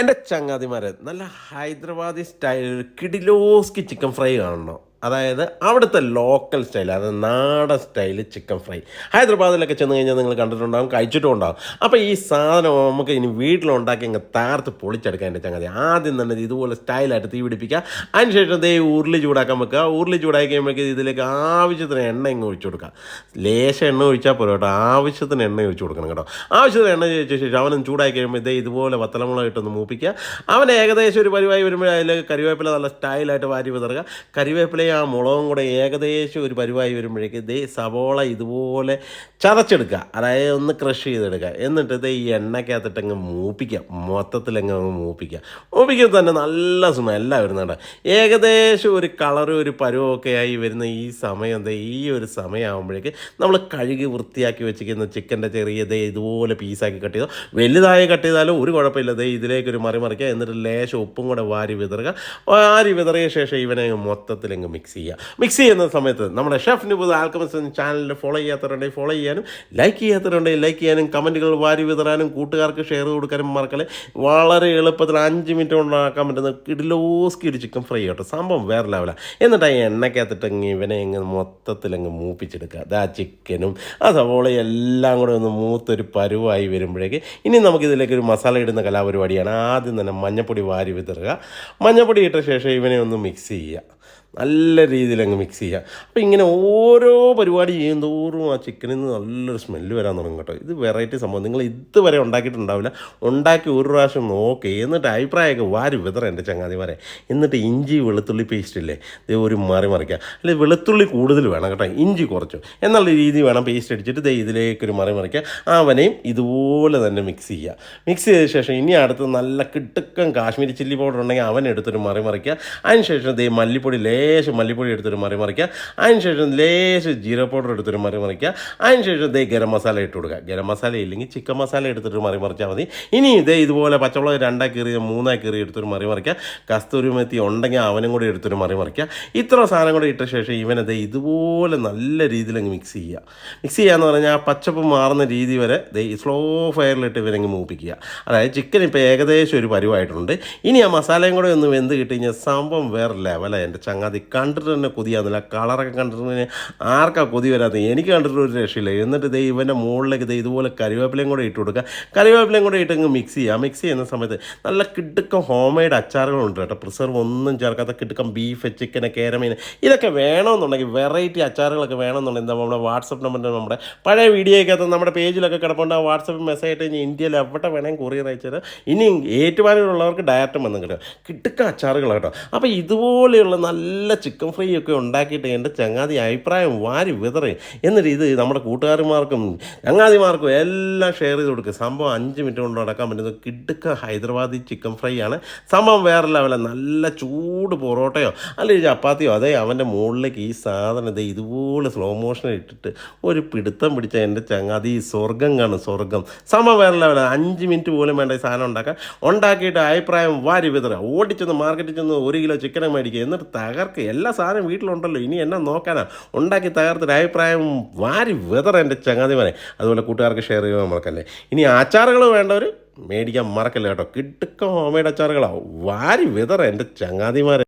എന്റെ ചങ്ങാതിമാരെ നല്ല ഹൈദരാബാദി സ്റ്റൈലിൽ കിഡിലോസ്കി ചിക്കൻ ഫ്രൈ കാണണം. അതായത് അവിടുത്തെ ലോക്കൽ സ്റ്റൈൽ അതായത് നാടൻ സ്റ്റൈൽ ചിക്കൻ ഫ്രൈ ഹൈദരാബാദിലൊക്കെ ചെന്ന് കഴിഞ്ഞാൽ നിങ്ങൾ കണ്ടിട്ടുണ്ടാകും കഴിച്ചിട്ടും ഉണ്ടാകും അപ്പോൾ ഈ സാധനം നമുക്ക് ഇനി വീട്ടിലുണ്ടാക്കി അങ്ങ് താർത്ത് പൊളിച്ചെടുക്കാൻ എന്റെ ചങ്ങാതി. ആദ്യം തന്നെ ഇതുപോലെ സ്റ്റൈലായിട്ട് തീ പിടിപ്പിക്കുക. അതിനുശേഷം ദേ ഉരുളി ചൂടാക്കാൻ വെക്കുക. ഉരുളി ചൂടാക്കി കഴിയുമ്പോഴേക്ക് ഇതിലേക്ക് ആവശ്യത്തിന് എണ്ണ ഇങ്ങ് ഒഴിച്ചു കൊടുക്കുക. ലേശം എണ്ണ ഒഴിച്ചാൽ പോലും കേട്ടോ. ആവശ്യത്തിന് എണ്ണ ഒഴിച്ചു കൊടുക്കണം കേട്ടോ. ആവശ്യത്തിന് എണ്ണ ഒഴിച്ച ശേഷം അവനും ചൂടാക്കി കഴിയുമ്പോൾ ഇതേ ഇതുപോലെ വത്തലമുളക് ഇട്ടൊന്ന് മൂപ്പിക്കുക. അവൻ ഏകദേശം ഒരു പരിവായി വരുമ്പോൾ അതിൽ കറിവേപ്പില നല്ല സ്റ്റൈലായിട്ട് വാരി വിതറുക. കരിവേപ്പിലയും ആ മുളകും കൂടെ ഏകദേശം ഒരു പരിവായി വരുമ്പോഴേക്ക് ദേ സവോള ഇതുപോലെ ചതച്ചെടുക്കുക. അതായത് ഒന്ന് ക്രഷ് ചെയ്തെടുക്കുക. എന്നിട്ട് ഇത് ഈ എണ്ണക്കകത്തിട്ട് അങ്ങ് മൂപ്പിക്കുക. മൊത്തത്തിലങ്ങ് അങ്ങ് മൂപ്പിക്കുക. മൂപ്പിക്കുമ്പോൾ തന്നെ നല്ല സ്മെല്ലാണ് വരുന്നുണ്ട് ഏകദേശം ഒരു കളറും ഒരു പരുവമൊക്കെ ആയി വരുന്ന ഈ സമയം ദേ ഈ ഒരു സമയമാകുമ്പോഴേക്ക് നമ്മൾ കഴുകി വൃത്തിയാക്കി വെച്ചിരിക്കുന്ന ചിക്കന്റെ ചെറിയ ദേ ഇതുപോലെ പീസാക്കി കട്ട് ചെയ്തോ വലുതായി കട്ട് ചെയ്താലും ഒരു കുഴപ്പമില്ല. ദേ ഇതിലേക്ക് ഒരു മറി മറിക്കുക. എന്നിട്ട് ലേശം ഉപ്പും കൂടെ വാരി വിതറുക. വാരി വിതറിയ ശേഷം ഇവനെ മൊത്തത്തിൽ അങ്ങ് മിക്സ് ചെയ്യുക മിക്സ് ചെയ്യുന്ന സമയത്ത് നമ്മുടെ ഷെഫ് നിബുദ് ആൽക്കമസ് ചാനലിൽ ഫോളോ ചെയ്യാത്തവരുണ്ടെങ്കിൽ ഫോളോ ചെയ്യാനും ലൈക്ക് ചെയ്യാത്തവരുണ്ടെങ്കിൽ ലൈക്ക് ചെയ്യാനും കമന്റുകൾ വാരി വിതറാനും കൂട്ടുകാർക്ക് ഷെയർ കൊടുക്കാനും മറക്കല്ലേ. വളരെ എളുപ്പത്തിൽ അഞ്ച് മിനിറ്റ് കൊണ്ടാക്കാൻ പറ്റുന്ന കിഡിലോസ് ഒരു ചിക്കൻ ഫ്രൈ ആട്ടോ. സംഭവം വേറെ ലെവലാണ് എന്നിട്ട് ആ എണ്ണയ്ക്കകത്തിട്ട് അങ്ങ് ഇവനെ അങ്ങ് മൊത്തത്തിൽ അങ്ങ് മൂപ്പിച്ചെടുക്കുക. അത് ആ ചിക്കനും ആ സവോളയും എല്ലാം കൂടെ ഒന്ന് മൂത്തൊരു പരുവായി വരുമ്പോഴേക്ക് ഇനി നമുക്കിതിലേക്ക് ഒരു മസാല ഇടുന്ന കലാപരിപാടിയാണ്. ആദ്യം തന്നെ മഞ്ഞപ്പൊടി വാരി വിതറുക. മഞ്ഞപ്പൊടി ഇട്ട ശേഷം ഇവനെ ഒന്ന് മിക്സ് ചെയ്യുക. നല്ല രീതിയിൽ അങ്ങ് മിക്സ് ചെയ്യുക അപ്പോൾ ഇങ്ങനെ ഓരോ പരിപാടി ചെയ്യുന്തോറും ആ ചിക്കനിൽ നിന്ന് നല്ലൊരു സ്മെല്ല് വരാൻ തുടങ്ങും കേട്ടോ. ഇത് വെറൈറ്റി സംഭവം. നിങ്ങൾ ഇതുവരെ ഉണ്ടാക്കിയിട്ടുണ്ടാവില്ല. ഉണ്ടാക്കി ഒരു പ്രാവശ്യം നോക്കി. എന്നിട്ട് അഭിപ്രായമൊക്കെ വാരി വിതറ എന്റെ ചങ്ങാതിമാരെ. എന്നിട്ട് ഇഞ്ചി വെളുത്തുള്ളി പേസ്റ്റ് ഇല്ലേ? ഇത് ഒരു മാറി മറിക്കുക അല്ലെ വെളുത്തുള്ളി കൂടുതൽ വേണം കേട്ടോ. ഇഞ്ചി കുറച്ചു. എന്നുള്ള രീതി വേണം പേസ്റ്റ് അടിച്ചിട്ട് ദേ ഇതിലേക്കൊരു മറി മറിക്കുക അവനെയും ഇതുപോലെ തന്നെ മിക്സ് ചെയ്യുക മിക്സ് ചെയ്ത ശേഷം ഇനി അടുത്ത് നല്ല കിട്ടുക്കം കാശ്മീരി ചില്ലി പൗഡർ ഉണ്ടെങ്കിൽ അവനെടുത്തൊരു മറി മറിക്കുക അതിനുശേഷം ദേ മല്ലിപ്പൊടി ലേശം മല്ലിപ്പൊടി എടുത്തൊരു മറി മറിക്കുക. അതിനുശേഷം ലേശം ജീരോ പൗഡർ എടുത്തൊരു മറി മറിക്കുക. അതിനുശേഷം ദേ ഗരം മസാല ഇട്ട് കൊടുക്കുക. ഗരം മസാല ഇല്ലെങ്കിൽ ചിക്കൻ മസാല എടുത്തിട്ട് മറി മറിച്ചാൽ മതി. ഇനി ഇതേ ഇതുപോലെ പച്ചമുളക് രണ്ടായി കീറി മൂന്നായി കീറി എടുത്തൊരു മറി മറിക്കുക. കസ്തൂരി മെത്തി ഉണ്ടെങ്കിൽ അവനും കൂടി എടുത്തൊരു മറി മറിക്കുക. ഇത്ര സാധനം കൂടി ഇട്ട ശേഷം ഇവനത് ഇതുപോലെ നല്ല രീതിയിൽ അങ്ങ് മിക്സ് ചെയ്യുക. മിക്സ് ചെയ്യാന്ന് പറഞ്ഞാൽ ആ പച്ചപ്പ് മാറുന്ന രീതി വരെ സ്ലോ ഫയറിലിട്ട് ഇവനങ്ങ് മൂപ്പിക്കുക. അതായത് ചിക്കൻ ഇപ്പോൾ ഏകദേശം ഒരു പരിവായിട്ടുണ്ട്. ഇനി ആ മസാലയും കൂടെ ഒന്ന് വെന്ത് കിട്ടി കഴിഞ്ഞാൽ സംഭവം വേറെ ലെവലാണ് എന്റെ ചങ്ങാതി കണ്ടിട്ട് തന്നെ കൊതിയാകുന്നില്ല കളറൊക്കെ കണ്ടിട്ട് തന്നെ ആർക്കാ കൊതി വരാത്തത്? എനിക്ക് കണ്ടിട്ട് ഒരു രക്ഷയില്ല. എന്നിട്ട് ഇതേ ഇവന്റെ മുകളിലേക്ക് ദേ ഇതുപോലെ കരിവേപ്പിലയും കൂടെ ഇട്ട് കൊടുക്കുക. കരിവേപ്പിലയും കൂടെ ഇട്ടങ്ങ് മിക്സ് ചെയ്യുക. മിക്സ് ചെയ്യുന്ന സമയത്ത് നല്ല കിടുക്കം ഹോം മെയ്ഡ് അച്ചാറുകളുണ്ട് കേട്ടോ. പ്രിസർവ് ഒന്നും ചേർക്കാത്ത കിടുക്കം ബീഫ് ചിക്കൻ കേരമീൻ ഇതൊക്കെ വേണമെന്നുണ്ടെങ്കിൽ വെറൈറ്റി അച്ചാറുകളൊക്കെ വേണമെന്നുണ്ടെങ്കിൽ നമ്മുടെ വാട്സപ്പ് നമ്പറിന്റെ നമ്മുടെ പഴയ വീഡിയോയ്ക്കകത്ത് നമ്മുടെ പേജിലൊക്കെ കിടപ്പുണ്ട്. ആ വാട്സപ്പ് മെസ്സേജ് ആയിട്ട് കഴിഞ്ഞാൽ ഇന്ത്യയിൽ എവിടെ വേണമെങ്കിൽ കൊറിയർ അയച്ചത് ഇനി ഏറ്റുമാനൂരുള്ളവർക്ക് ഡയറക്റ്റ് വന്നും കിട്ടും. കിട്ടുക്ക അച്ചാറുകൾ കേട്ടോ. അപ്പോൾ ഇതുപോലെയുള്ള നല്ല ചിക്കൻ ഫ്രൈ ഒക്കെ ഉണ്ടാക്കിയിട്ട് എന്റെ ചങ്ങാതി അഭിപ്രായം വാരി വിതറി. എന്നിട്ട് ഇത് നമ്മുടെ കൂട്ടുകാരന്മാർക്കും ചങ്ങാതിമാർക്കും എല്ലാം ഷെയർ ചെയ്ത് കൊടുക്കുക സംഭവം അഞ്ച് മിനിറ്റ് കൊണ്ട് നടക്കാൻ പറ്റുന്നത് കിടുക്ക ഹൈദരാബാദി ചിക്കൻ ഫ്രൈ ആണ്. സംഭവം വേറെ ലെവലാണ് നല്ല ചൂട് പൊറോട്ടയോ അല്ലെങ്കിൽ ചപ്പാത്തിയോ അതേ അവന്റെ മുകളിലേക്ക് ഈ സാധനം ഇതേ ഇതുപോലെ സ്ലോ മോഷനിൽ ഇട്ടിട്ട് ഒരു പിടുത്തം പിടിച്ച എന്റെ ചങ്ങാതി സ്വർഗം കാണും സ്വർഗം സംഭവം വേറെ ലെവലാണ് അഞ്ച് മിനിറ്റ് പോലും വേണ്ട ഈ സാധനം ഉണ്ടാക്കാൻ. ഉണ്ടാക്കിയിട്ട് അഭിപ്രായം വാരി വിതറുക. ഓടിച്ചെന്ന് മാർക്കറ്റിൽ ചെന്ന് ഒരു കിലോ ചിക്കനെ മേടിക്കുക. എന്നിട്ട് തകർക്കുക എല്ലാ സാധനവും വീട്ടിലുണ്ടല്ലോ. ഇനി എന്നെ നോക്കാനാ? ഉണ്ടാക്കി തകർത്തൊരു അഭിപ്രായം വാരി വെതറ എന്റെ ചങ്ങാതിമാരെ അതുപോലെ കൂട്ടുകാർക്ക് ഷെയർ ചെയ്യുക മറക്കല്ലേ. ഇനി അച്ചാറുകൾ വേണ്ടവർ മേടിക്കാൻ മറക്കല്ലേ കേട്ടോ. കിട്ടുക്ക ഹോംമെയ്ഡ് വാരി വെതറ എന്റെ ചങ്ങാതിമാരെ